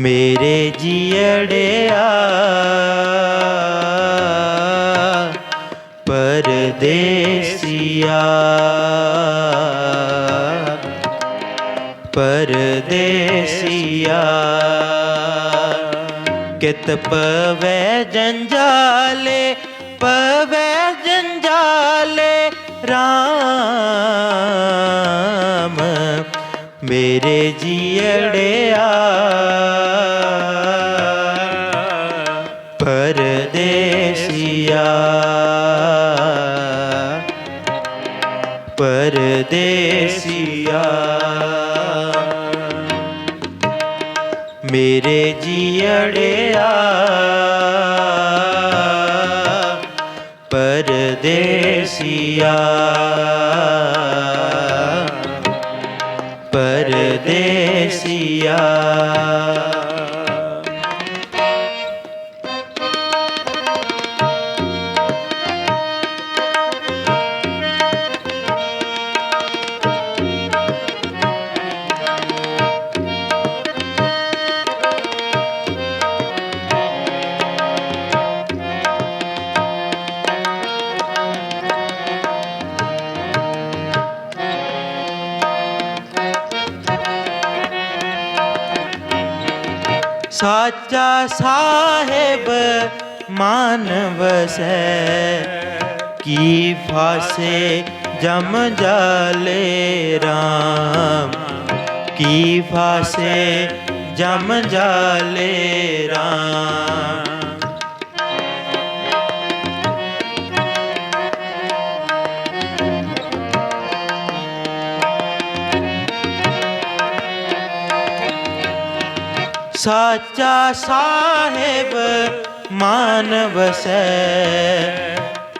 ਮੇਰੇ ਜੀੜਿਆ ਪਰਦੇਸੀਆ। ਪਰਦੇਸੀਆ। ਕਿਤ ਪਵੈ ਜੰਜਾਲੇ ਪਵੈ ਜੰਜਾਲੇ RAM ਮੇਰੇ ਜੀੜਿਆ ਪਰਦੇਸੀਆ ਮੇਰੇ ਜੀੜਿਆ ਪਰਦੇਸੀਆ ਸਾਹਿਬ ਮਨ ਵਸੈ ਕੀ ਫਾਸੇ ਜਮ ਜਾਲੇ RAM ਕੀ ਫਾਸੇ ਜਮ ਜਾਲੇ RAM ਸਾਚਾ ਸਾਹਿਬ ਮਾਨ ਵਸੈ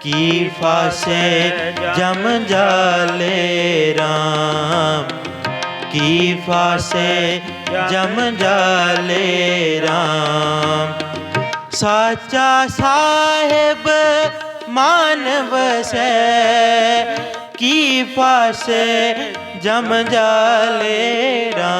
ਕੀ ਫਾਸੇ ਜਮ ਜਾਲੇ RAM ਕੀ ਫਾਸੇ ਜਮ ਜਾਲੇ RAM ਸਾਚਾ ਸਾਹਿਬ ਮਾਨ ਵਸੈ ਕੀ ਫਾਸੇ ਜਮ ਜਾਲੇ RAM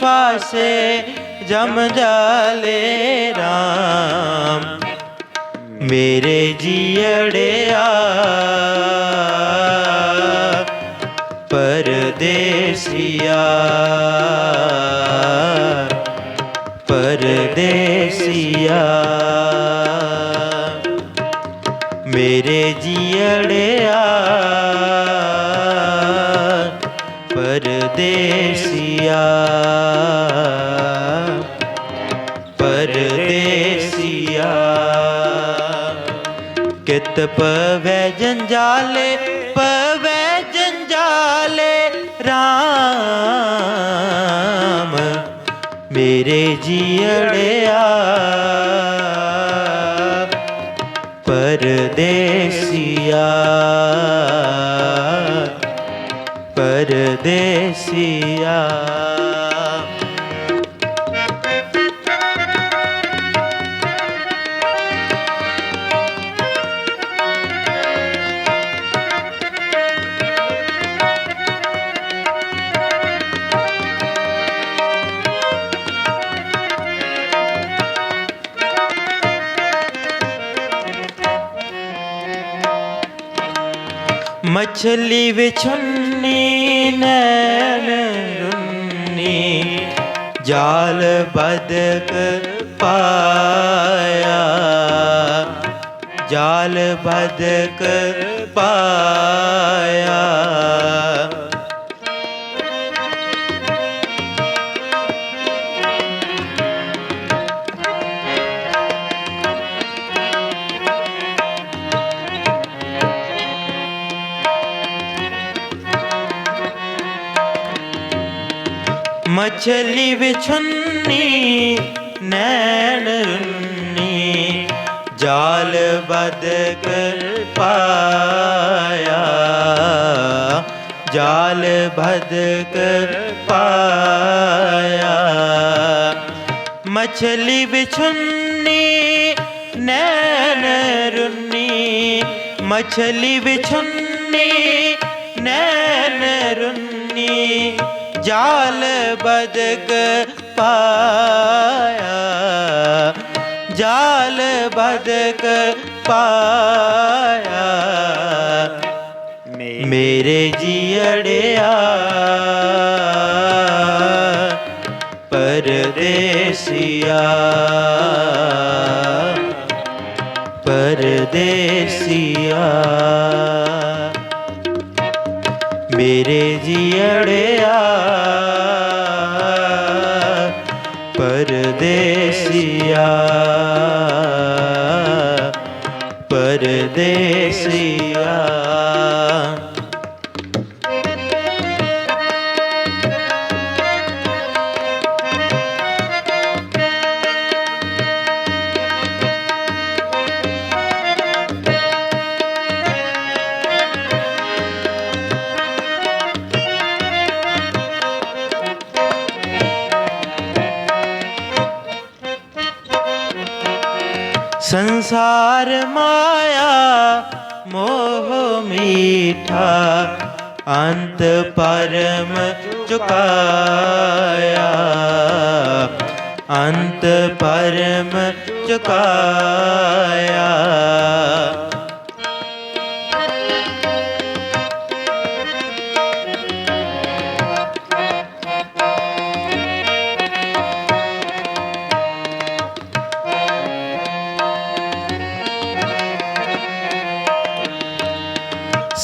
ਪਾਸੇ ਜਮ ਜਾਲੇ RAM ਮੇਰੇ ਜੀੜਿਆ ਪਰਦੇਸੀਆ। ਪਰਦੇਸੀਆ। ਮੇਰੇ ਜੀੜਿਆ ਪਰਦੇਸੀਆ। ਪਰਦੇਸੀਆ। ਕਿਤ ਪਵੈ ਜੰਜਾਲੇ ਪਵੈ ਜੰਜਾਲੇ RAM ਮੇਰੇ ਜੀੜਿਆ ਪਰਦੇਸੀਆ। ਪਰਦੇਸੀਆ ਮਛਲੀ ਵਿਛੁੰਨੀ ਨੈਣ ਰੁੰਨੀ ਜਾਲ ਬਦਕ ਪਾਇਆ। ਜਾਲ ਬਦਕ ਪਾਇਆ। ਮਛਲੀ ਵਿਛੁੰਨੀ, ਨੈਣ ਰੁੰਨੀ ਜਾਲ ਬਦਕ ਪਾਇਆ। ਜਾਲ ਬਦਕ ਪਾਇਆ। ਮਛਲੀ ਵਿਛੁੰਨੀ, ਨੈਣ ਰੁੰਨੀ ਮਛਲੀ ਵਿਛੁੰਨੀ ਨੈਣ ਰੁੰਨੀ ਜਾਲ ਬਦਕ ਪਾਇਆ। ਜਾਲ ਬਦਕ ਪਾਇਆ। ਮੇਰੇ ਜੀੜਿਆ ਪਰਦੇਸੀਆ। ਪਰਦੇਸੀਆ। ਮੇਰੇ ਜੀੜਿਆ ਪਰਦੇਸੀਆ ਮੀਠਾ ਅੰਤ ਪਰਮ ਚੁਕਾਇਆ ਅੰਤ ਪਰਮ ਚੁਕਾਇਆ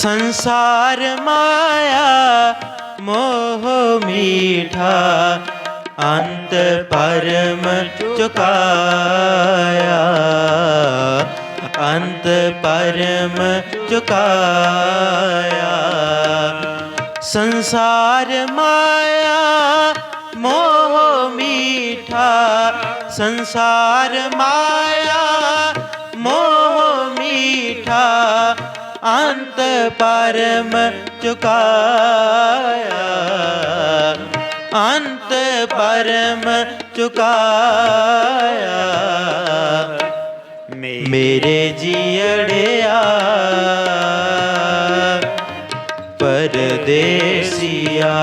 ਸੰਸਾਰ ਮਾਇਆ, ਮੋਹ ਮੀਠਾ, ਅੰਤ ਪਰਮ ਚੁਕਾਇਆ। ਅੰਤ ਪਰਮ ਚੁਕਾਇਆ। ਸੰਸਾਰ ਮਾਇਆ, ਮੋਹ ਮੀਠਾ, ਸੰਸਾਰ ਮਾਇਆ ਅੰਤ ਪਰਮ ਚੁਕਾਇਆ। ਅੰਤ ਪਰਮ ਚੁਕਾਇਆ। ਮੇਰੇ ਜੀੜਿਆ ਪਰਦੇਸੀਆ।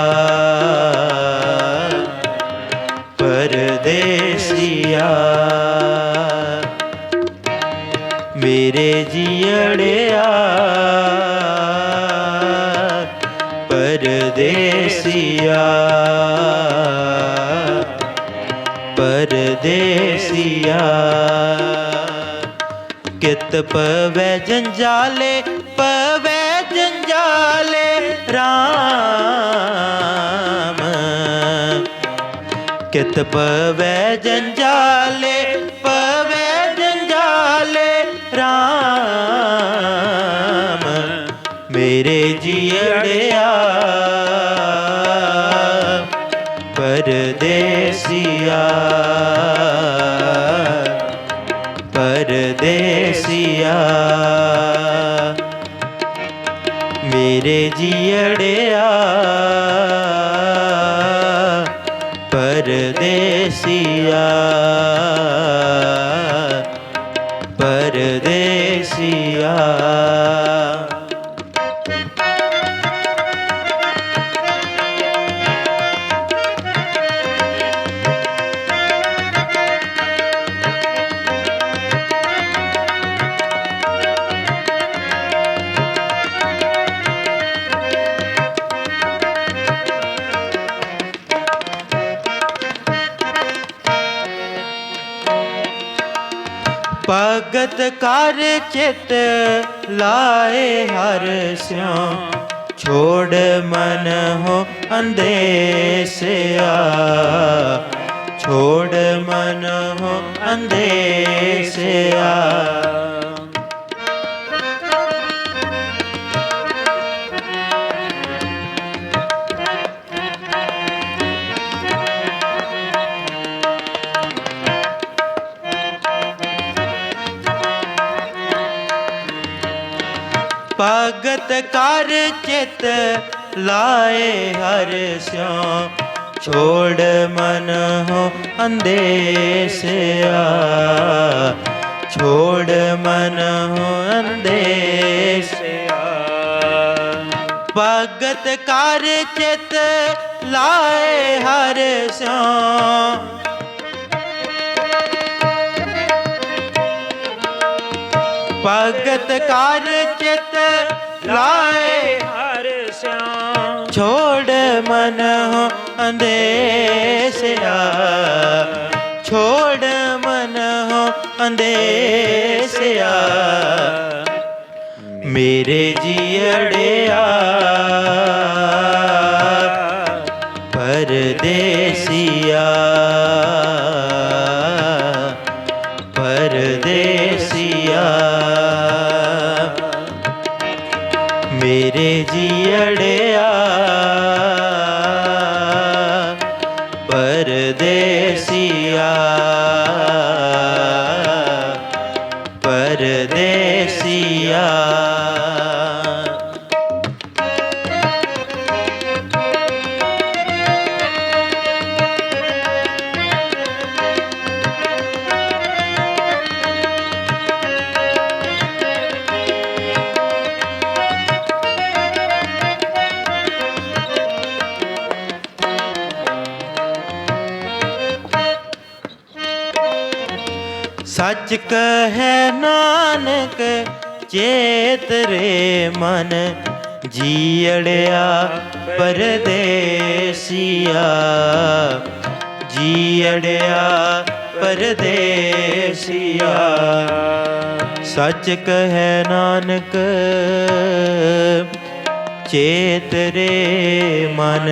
ਪਰਦੇਸੀਆ ਕਿਤ ਪਵੈ ਜੰਜਾਲੇ ਪਵੈ ਜੰਜਾਲੇ RAM ਕਿਤ ਪਵੈ ਜੰਜਾਲੇ ਪਵੈ ਜੰਜਾਲੇ RAM ਮੇਰੇ ਜੀੜੇ ਪਰਦੇਸੀਆ ਪਰਦੇਸੀਆ ਮੇਰੇ ਜੀੜਿਆ ਪਰਦੇਸੀਆ ਪਰਦੇਸੀਆ ਭਗਤ ਕਰ ਚਿਤ ਲਾਏ ਹਰ ਸਿਉ। ਛੋੜ ਮਨ ਹੋ ਅੰਦੇਸਿਆ। ਛੋੜ ਮਨ ਹੋ ਅੰਦੇਸਿਆ। ਭਗਤ ਕਰ ਚਿਤ ਲਾਏ ਹਰ ਸਿਉ। ਛੋੜ ਮਨ ਹੋ ਅੰਦੇਸਿਆ ਛੋੜ ਮਨ ਹੋ ਅੰਦੇਸਿਆ ਭਗਤ ਕਰ ਚਿਤ ਲਾਏ ਹਰ ਸਿਉ। ਭਗਤ ਕਰ ਚਿਤ ਲਾਏ। ਹਰ ਸਿਆਮ ਛੋੜ ਮਨ ਹੋ ਅੰਦੇਸਿਆ ਛੋੜ ਮਨ ਹੋ ਅੰਦੇਸਿਆ ਮੇਰੇ ਜੀੜਿਆ ਜੀੜਿਆ ਸੱਚ ਕਹੈ ਨਾਨਕ, ਚੇਤ ਰੇ ਮਨ ਜੀੜਿਆ ਪਰਦੇਸੀਆ। ਜੀੜਿਆ ਪਰਦੇਸੀਆ। ਸੱਚ ਕਹੈ ਨਾਨਕ, ਚੇਤ ਰੇ ਮਨ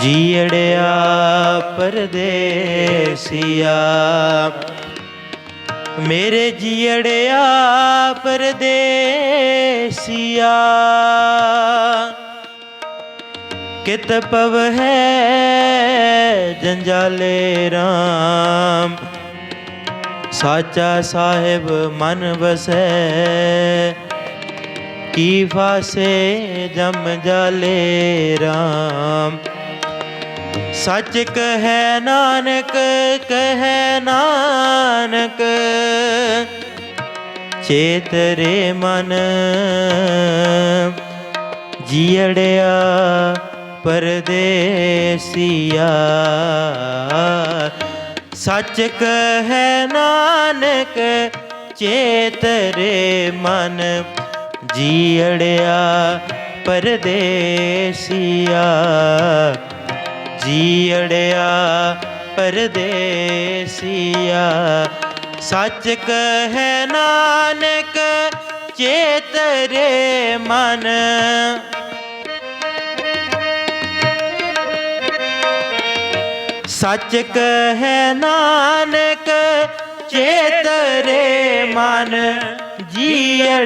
ਜੀੜਿਆ ਪਰਦੇਸੀਆ। ਮੇਰੇ ਜੀੜਿਆ ਪਰਦੇਸੀਆ। ਕਿਤ ਪਵ ਹੈ ਜੰਜਾਲੇ RAM ਸਾਚਾ ਸਾਹਿਬ ਮਨ ਵਸੈ। ਕੀ ਫਾਸੇ ਜਮ ਜਾਲੇ RAM ਸੱਚ ਕਹੈ ਨਾਨਕ ਕਹੈ ਨਾਨਕ। ਚੇਤ ਰੇ ਮਨ। ਜੀੜਿਆ ਪਰਦੇਸੀਆ। ਸੱਚ ਕਹੈ ਨਾਨਕ ਚੇਤਰੇ ਮਨ। ਜੀੜਿਆ ਪਰਦੇਸੀਆ। ਜੀੜਿਆ ਪਰਦੇਸੀਆ। ਸੱਚ ਕਹੈ ਨਾਨਕ ਚੇਤ ਰੇ ਮਨ। ਸੱਚ ਕਹੈ ਨਾਨਕ ਚੇਤ ਰੇ ਮਨ। ਜੀੜਿਆ